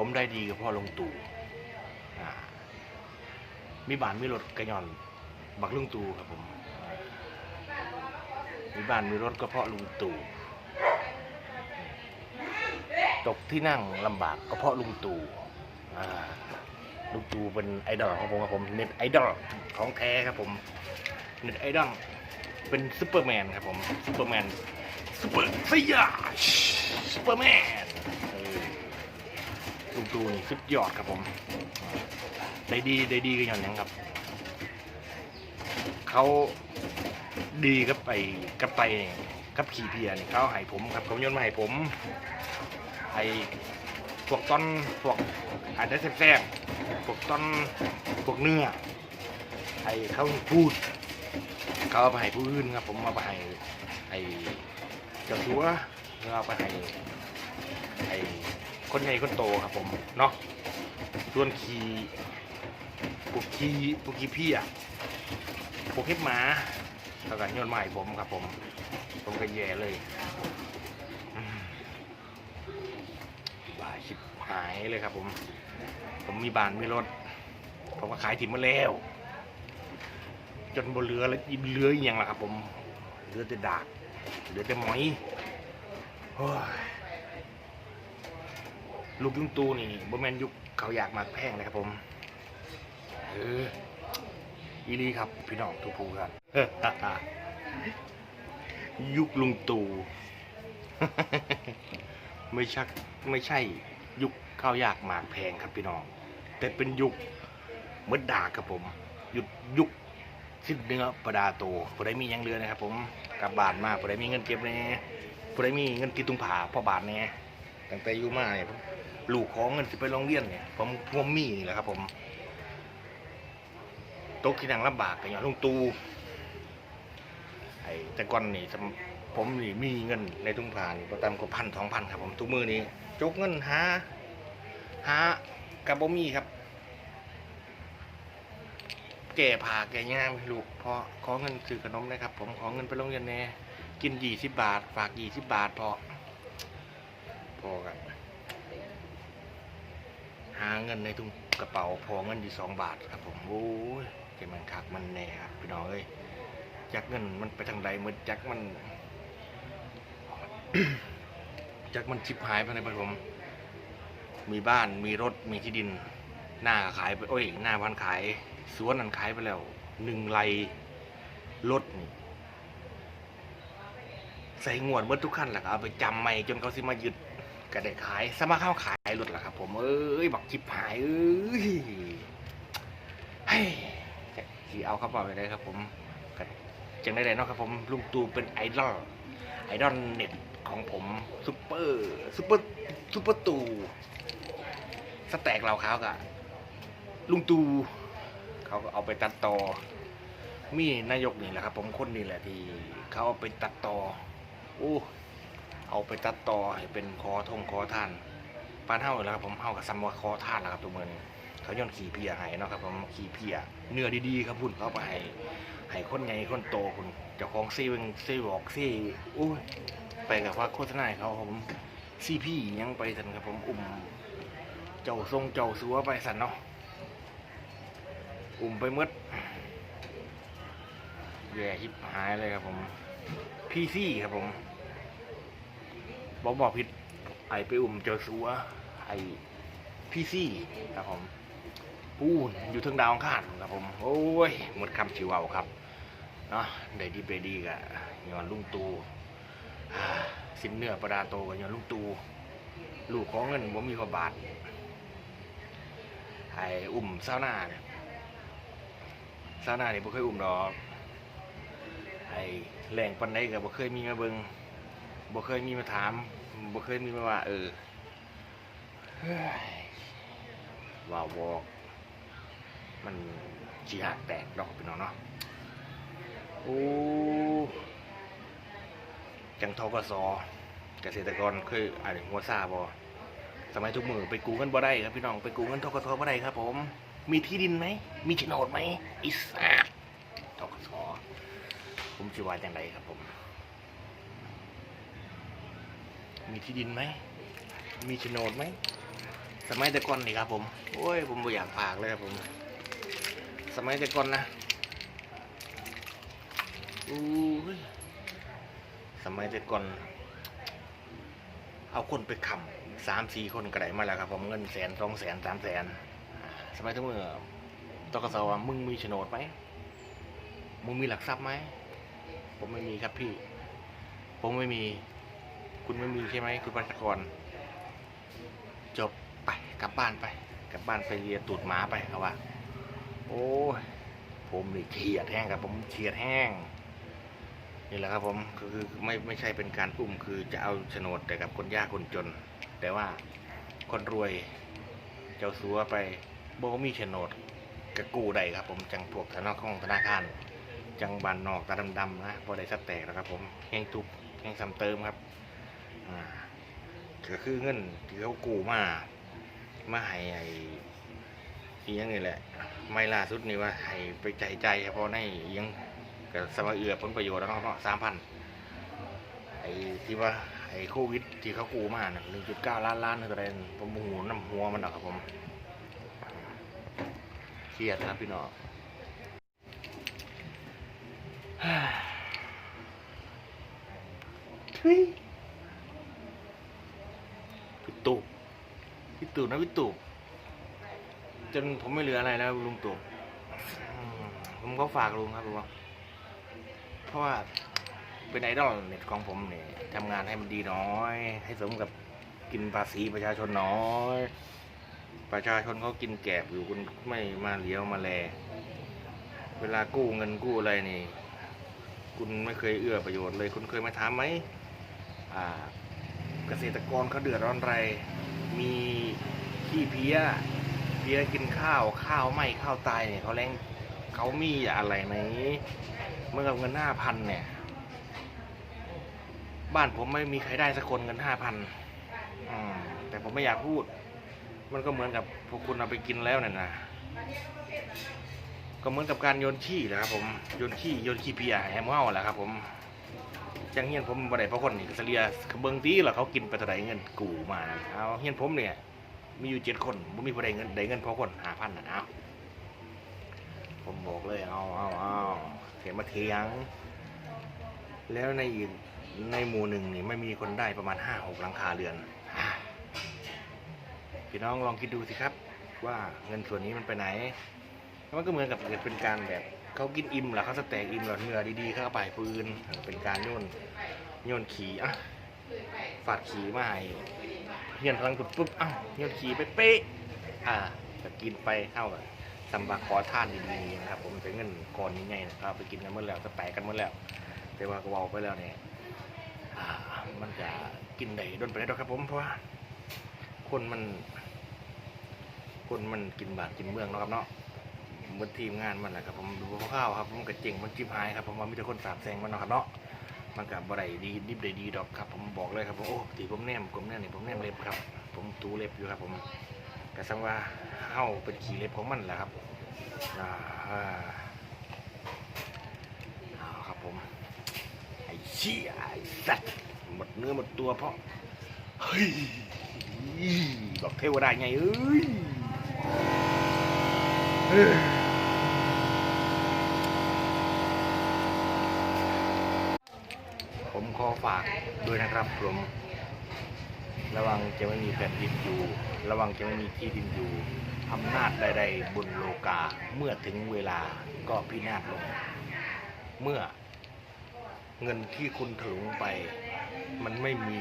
ผมได้ดีกับพ่อลงตู่มีบ้านมีรถกระยอน บักลุงตู่ครับผม มีบ้านมีรถก็เพราะลุงตู่ ตกที่นั่งลำบากก็เพราะลุงตู่ลุงตู่เป็นไอดอลของผมครับผมเน็ตไอดอลของแท้ครับผมเน็ตไอดอลเป็นซูเปอร์แมนครับผมซูเปอร์แมนซูเปอร์สยาซูเปอร์แมน ลุงตู่นี่สุดยอดครับผม ได้ดีได้ดีกันอย่างนั้ครับ เขาดีกับไปกับไต่กับขี่เพียนี่เขาให้ผมครับเขาโยนมาให้ผมไอ้พวกต้นพวกอาจจะแซ่บๆพวกต้นพวกเนื้อไอ้เขาพูดเขาเอาไปให้ผู้อื่นครับ ผมเอาไปให้ไอ้เจ้าสัวแล้วเอาไปให้ คนใหญ่คนโตครับผมเนาะส่วนขี่พวกขี่พวกขี่พี่อะพวกเห็บหมาแล้วก็ยนใหม่ผมครับผม ผมก็แย่เลยบายชิบหายเลยครับผม ผมมีบ้านมีรถ ผมก็ขายถิ่มมาแล้ว จนบนเรือแล้วเหลืออย่างละครับผมเหลือแต่ดากเหลือแต่หมอยโอ้ย ลูกลุงตูนี่บ่แมนยุคเขาอยากมาแพงเลยครับผมเอออีลีครับ พี่น้องทุกผู้ครับยุคลุงตู่ไม่ชักไม่ใช่ยุคข้าวยากหมากแพงครับพี่น้อง แต่เป็นยุคเมื่อดาครับผมหยุดยุคสิ้นเนื้อประดาโตผู้ใดมียังเรือนะครับ ผมกลับบ้านมาผู้ใดมีเงินเก็บแน่ผู้ใดมีเงินติดตุงผาพ่อบาทแน่ตั้งแต่อยู่มาเนี่ยผม ลูกของเงินสิไปโรงเรียนเนี่ยผมผมมี่นี่แหละครับ ผมตกที่นั่งลำบากกันอย่างลุงตูไอ้แต่ก่อนนี่ผมนี่มีเงินในทุ่งผ่านประตามกว่าพันสองพันครับ ผมทุกมือนี้จกเงินหาหากับบ่มีครับ แก่ผ่าแก่ย่ามลูกพอขอเงินซื้อขนมนะครับ ผมขอเงินไปโรงเรียนแน่กินยี่สิบบาท ฝากยี่สิบบาทพอพอกัน หาเงินในถุงกระเป๋าพอเงินอยู่สองบาทครับผมโอ้ยเกมันคักมันแน่ครับพี่น้องเอ้ยจักเงินมันไปทางใดเมือนจักมันจักมันชิบหายไปในบ้านผมมีบ้านมีรถมีที่ดิน หน้าขายไปโอ้ยหน้าพันขาย สวนนั้นขายไปแล้วหนึ่งไรรถนี่ใส่งวดเมื่อทุกขั้นแหละครับเอาไปจำไม่จนเขาสิมายึด ก็ได้ขายสมาเข้าขายรถแหละครับ ผมเอ้ยบักจิบหายเอ้ยเฮ้ยที่เอาเข้าไปได้ครับ ผมจังได้เลยเนาะครับผมลุงตูเป็นไอดอลไอดอลเน็ตของผมซุปเปอร์ซุปเปอร์ซุปเปอร์ตูสแต็กเราเขากะลุงตูเขาก็เอาไปตัดต่อ มีนายกนี่แหละครับ ผมคนนี่แหละที่เขาเอาไปตัดต่อโอ้ เอาไปตัดต่อให้เป็นคอทงคอท่านปานเท่าแล้วครับผมเท่ากับซัมว่าคอท่านแล้วครับตัวเมือนเขาย่นขี่เพียให้เนาะครับผมขี่เพียเนื้อดีๆครับพุ่นเขาไปให้ให้คนใหญ่คนโตคุณเจ้าของซีเวงซีบอกซีโอ้ยไปกับว่าโฆษณาเขาครับผมซีพี่ยังไปสันครับผมอุ้มเจ้าทรงเจ้าสัวไปสันเนาะอุ่มไปมืดแย่ฮิบหายเลยครับผมพีซี่ครับผม บอกบอกผิดไอไปอุ่มเจอสัวไอพี่ซี่ครับผมปูนอยู่เทึงดาวอังคารครับผม โอ้ย หมดคำชิวเอาครับเนาะได้ดีไปดีกะย้อนลุงตูสินเนื้อประดาโตกับย้อนลุงตูลูกของเงินผมมีพอบาทไออุ่มเศร้าหน้าเนี่ยซาวน่าเนี่บ่เคยอุ้มดอกไอแหล่งปันไดก็บ่เคยมีมาเบิง บ่เคยมีมาถามบ่เคยมีมาว่า เออว่าวบอกมันสิหักแตกดอกพี่น้องเนาะโอ้จังทกสเกษตรกรเคยอ่านหัวซาบ่สมัยทุกมือไปกู้เงินบ่ได้ครับพี่น้องไปกู้เงินทกสบ่ได้ครับ ผม มีที่ดินไหมมีโฉนดไหมอิสระทกศผมจะว่าอย่างไรครับผม มีที่ดินไหม มีโฉนดไหม สมัยแต่ก่อนนี่ครับผม โอ้ย ผมบ่อยากพากเลยครับผม สมัยแต่ก่อนนะอู้ยสมัยแต่ก่อน เอาคนไปขำสามสี่คนก็ไดมาแล้วครับผม เงินแสนสองแสนสามแสน สมัยทุกเมื่อตกสว่ามึงมีโฉนดไหม มึงมีหลักทรัพย์ไหม ผมไม่มีครับพี่ ผมไม่มี คุณไม่มีใช่ไหมคุณประชากร จบไปกลับบ้านไป กลับบ้านไปเรียตูดหมาไปเขาว่า โอ้ยผมนี่เฉียดแห้งครับผมเฉียดแห้งนี่แหละครับผมคือคือไม่ไม่ใช่เป็นการอุ้มคือจะเอาโฉนดแต่กับคนยากคนจน แต่ว่าคนรวยเจ้าสัวไปโบมีโฉนดกระกู้ใดครับ ผมจังพวกธนาคารธนาคาร จังบันนอกตาดำๆนะพอได้สักแตกแล้วครับผมแห้งทุบแห้งซ้ำเติมครับ ก็คือเงินที่เขากู้มา มาให้ไอ้ที่ยังนี่แหละ ไม่ล่าสุดนี่ว่าให้ไปใจใจเฉพาะในอิหยังกับสมาเอือผลประโยชน์แล้วเนาะสามพันไอ้ที่ว่าไอ้โควิดที่เขากู้มาหนึ่งจุดเก้าล้านล้านอะไรผมหูน้ำหัวมันหรอกครับผมเครียดครับพี่น้องทุย ตู่ พี่ตู่นะพี่ตู่ จนผมไม่เหลืออะไรแล้วลุงตู่ ผมก็ฝากลุงครับผมเพราะว่าเป็นไอดอลเน็ตของผมเนี่ยทำงานให้มันดีน้อย ให้สมกับกินภาษีประชาชนน้อย ประชาชนเขากินแกบอยู่คุณไม่มาเลี้ยวมาแล เวลากู้เงินกู้อะไรนี่ คุณไม่เคยเอื้อประโยชน์เลย คุณเคยมาถามไหมอ่า เกษตรกรเขาเดือดร้อนไร มีขี้เพี้ย เพี้ยกินข้าวข้าวไหมข้าวตายเนี่ยเขาแรงเขามีอะไรไหมเมื่อกับเงินห้าพันเนี่ย บ้านผมไม่มีใครได้สักคนเงินห้าพันแต่ผมไม่อยากพูด มันก็เหมือนกับพวกคุณเอาไปกินแล้วเนี่ยนะก็เหมือนกับการโยนขี้แหละครับผมโยนขี้โยนขี้เพียแฮมเฮาแหละครับผม จังเฮียนผมบ่ได้เพราะคนนี่เสลียเบิ่งตีแล้วเขากินไปเท่าไหร่เงินกูมาเอาเฮียนผมเนี่ยมีอยู่เจ็ดคนบ่มีผู้ใดเงินได้เงินเพราะคนหาพันน่ะเอาผมบอกเลยเอาเอาเอาเสียมาเทียง แล้วในอีกในหมู่หนึ่งนี่ไม่มีคนได้ประมาณห้าหกหลังคาเรือนพี่น้องลองคิดดูสิครับ ว่าเงินส่วนนี้มันไปไหนมันก็เหมือนกับเกิดเป็นการแบบ เขากินอิ่มแล้วเขาสแต็กอิ่มแล้วเนื้อดีๆเข้าไปปืนเป็นการโยนโยนขี่อะฝาดขี่มาให้เฮียนพลังปุ๊บปุ๊บอ้าวโยนขี่ไปเป๊ะอ่าจะกินไปเข้ากับสำบักขอท่านดีๆนะครับ ผมเป็นเงินก่อนนี้ไงนะครับไปกินกันหมดแล้วสแต็กกันหมดแล้ว แต่ว่าก็เวาไปแล้วเนี่ยอ่ามันจะกินได้โดนไปได้หรอกครับผมเพราะว่าคนมัน คนมันกินบาทกินเมืองนะครับเนาะ เหมือนทีมงานมันแหละครับผมดูข้าวๆครับผมก็เจ๋งมันจิบหายครับผมว่ามีแต่คนสาบแซงมันเนาะครับเนาะมันกับบ่ได้ดีดิบได้ดีดอกครับ ผมบอกเลยครับผมโอ้ตีผมแนมผมแนมนี่ผมแนมเล็บครับ ผมตูเล็บอยู่ครับผมกระสังว่าเฮ้าเป็นขี่เล็บของมันแหละครับอ่าเอาครับผมไอ้เชี่ยไอ้สัตว์หมดเนื้อหมดตัวเพราะเฮ้ยบอกเทวดาไงเอ้ย ด้วยนะครับผมระวังจะไม่มีแผ่นดินอยู่ ระวังจะไม่มีที่ดินอยู่อำนาจใดๆบนโลกาเมื่อถึงเวลาก็พินาศลง เมื่อเงินที่คุณถือไป มันไม่มี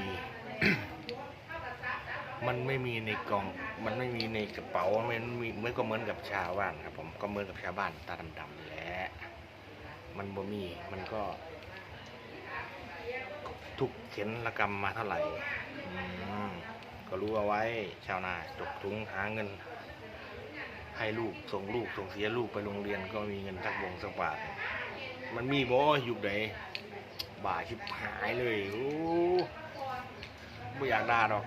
มันไม่มีในกล่อง มันไม่มีในกระเป๋ามันไม่มีเหมือนก็เหมือนกับชาวบ้านครับผมก็เหมือนกับชาวบ้านตาดำๆแหละมันบ่มีมันก็ ทุกเข็นละกรรมมาเท่าไหร่ก็รู้เอาไว้ชาวนาตกทุงหาเงิน ให้ลูกส่งลูกส่งเสียลูกไปโรงเรียนก็มีเงินสักบงสักบาทมันมีบ่ยุคไหนบ่าชิบหายเลยโอ้ไม่อยากด่าหรอก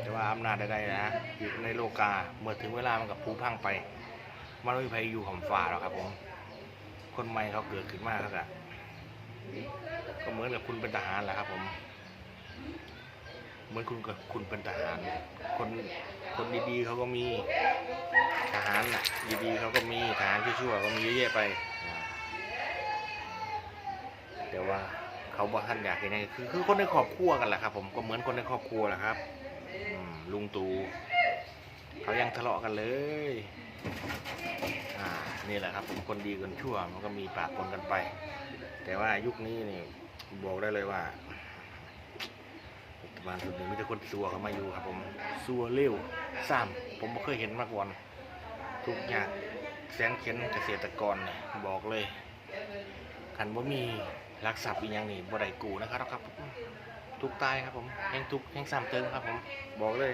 แต่ว่าอำนาจใดๆนะอยู่ในโลกาเมื่อถึงเวลามันกับผูพังไปมันไม่มีใครอยู่ของฝ่าหรอกครับผม คนใหม่เขาเกิดขึ้นมาแล้วก็ ก็เหมือนกับคุณเป็นทหารแหละครับ ผม เหมือนคุณกับคุณเป็นทหาร คนคนดีๆเขาก็มีทหารน่ะ ดีๆเขาก็มีทหารชั่วๆก็มีเยอะแยะไปแต่ว่าเขาบอกท่านอยากเห็นไงคือคือคนในครอบครัวกันแหละครับ ผมก็เหมือนคนในครอบครัวแหละครับลุงตู่เขายังทะเลาะกันเลย อ่า นี่แหละครับ ผมคนดีคนชั่วมันก็มีปากปนกันไป แต่ว่ายุคนี้นี่บอกได้เลยว่ารัฐบาลสุดนี้มีแต่คนซัวเข้ามาอยู่ครับ ผมซัวเร็วซ้ำผมไม่เคยเห็นมาก่อนทุกอย่างแสนเข็นเกษตรกรเนี่ยบอกเลยคันว่ามีรักทรัพย์อีกอย่างนี่บ่ได้กูนะครับครับ ทุกตายครับผมแห่งทุกแห่งซ้ำเติมครับ ผมบอกเลย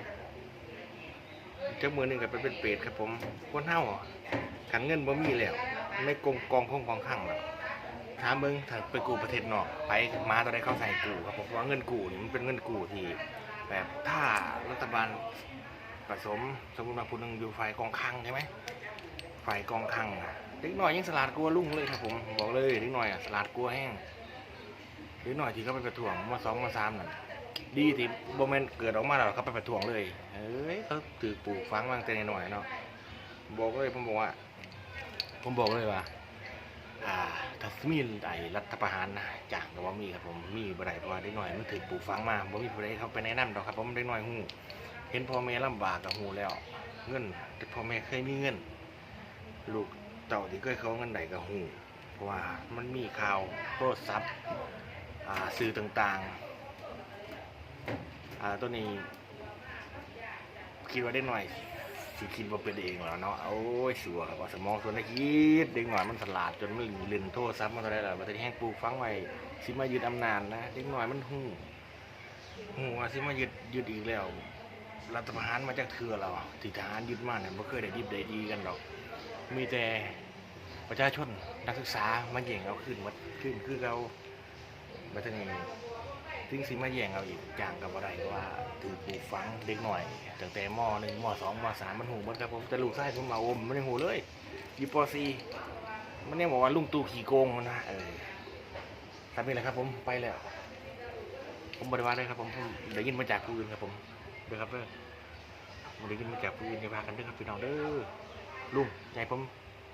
เจ้ามือหนึ่งก็เป็นเป็นเปรตครับผมคนเฮาขันเงินบ่มีแล้วในกองกองคงกองข้างแล้ว ถามเบิ่งถ้าไปกู้ประเทศนอก ไปมาตัวใดเข้าใส่กู้ครับผมเพราะว่าเงินกู้นี่มันเป็นเงินกู้ที่แบบถ้ารัฐบาลผสมสมมติว่าผู้หนึงอยู่ฝ่ายกองคังใช่ไหมฝ่ายกองคังอะเด็กน้อยยังสลาดกลัวลุงเลยครับผมบอกเลยเด็กน้อยอะสลาดกลัวแห้งเด็กน้อยที่เขาไปประท้วงมาสองมาสามนั่นดีที่โมเมนเกิดออกมาแล้วเขาไปประท้วงเลยเฮ้ยเขาถือปลูกฝังมางแต่น้อยเนาะบอกเลยผมบอกว่าผมบอกเลยว่า อ่าถ้ามีไอรัฐประหารนะจ้างก็ว่ามีครับผมมีบ่ได้เพราะว่าเด็กน้อยมันถือปลูกฝังมาบ่มีผู้ใดเขาไปแนะนำดอกครับผมเด็กน้อยฮู้เห็นพ่อแม่ลำบากก็ฮู้แล้ว เงินแต่พ่อแม่เคยมีเงิน ลูกเต่าที่เคยเขาเงินใดก็ฮู้เพราะว่ามันมีข่าวโทรศัพท์อ่าสื่อต่างๆอ่าตัวนี้คิดว่าเด็กน้อย สิคิดว่าเป็นเองแล้วเนาะโอ้ยสัวครับว่าสมองส่วนได้คิดเด็กหน้อยมันสลาดจนมันเล่นโทรศัพท์มันอะไรล่ะมันจะแห้งปลูกฝังไว้สิมายึดอำนาจนะเด็กหน้อยมันหูหูว่าสิมายึดยึดอีกแล้วรัฐประหารมาจากเถื่อเราที่ทหารยึดมาเนี่ยไม่เคยได้ดีได้ดีกันหรอก มีแต่ประชาชนนักศึกษามาแย่งเอาขึ้นมาขึ้นคือเรามาทางนี้ ถึงสิมาแย่งเอาอีกอย่างกับอะไรว่าถือปลูกฝังเด็กหน่อยตั้งแต่มอหนึ่งมอสองมอสามมันหูหมันครับผมแต่ลูกไส้ผมมาอมมันยังหูเลยยูปอซีมันยังบอกว่าลุงตู่ขี่โกงมันนะเออทำนี่แหละครับ ผมไปแล้ว ผมบริวารเลยครับผมผมได้ยินมาจากผู้อื่นครับผมเด้อครับเด้อผมได้ยินมาจากผู้อื่นอย่าพากันเด้อครับพี่น้องเด้อลุงใหญ่ผม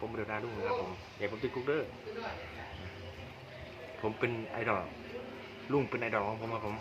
ผมเดือดร้อนลุงนะครับผมใหญ่ผมติดคุกเด้อผมเป็นไอดอล ลุงเป็นไอดอลของผมครับผม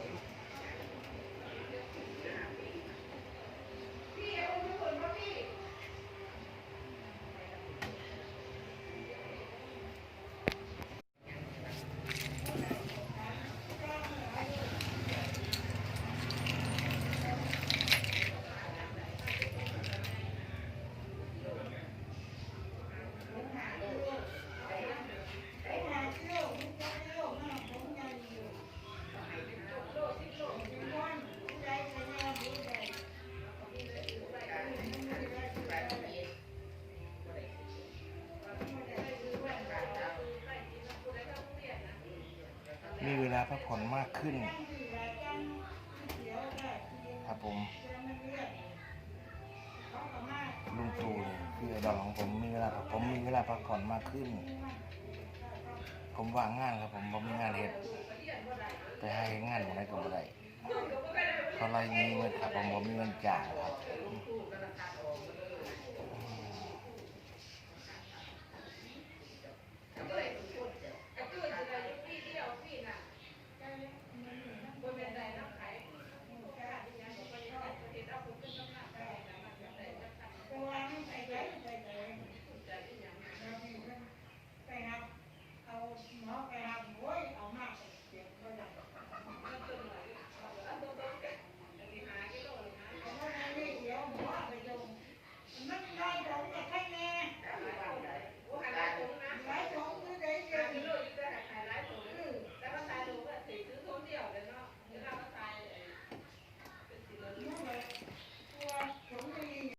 เวลาพักผ่อน มากขึ้น ครับผมลุงตู่เนี่ยคือดอลของผมมีเวลาผมมีเวลาพักผ่อนมากขึ้น ผมว่างงานครับผมผมมีงานเฮ็ดไปให้งานอะไรก็บ่ได้เขาไล่มีเงินครับผมผมมีเงินจ่ายครับ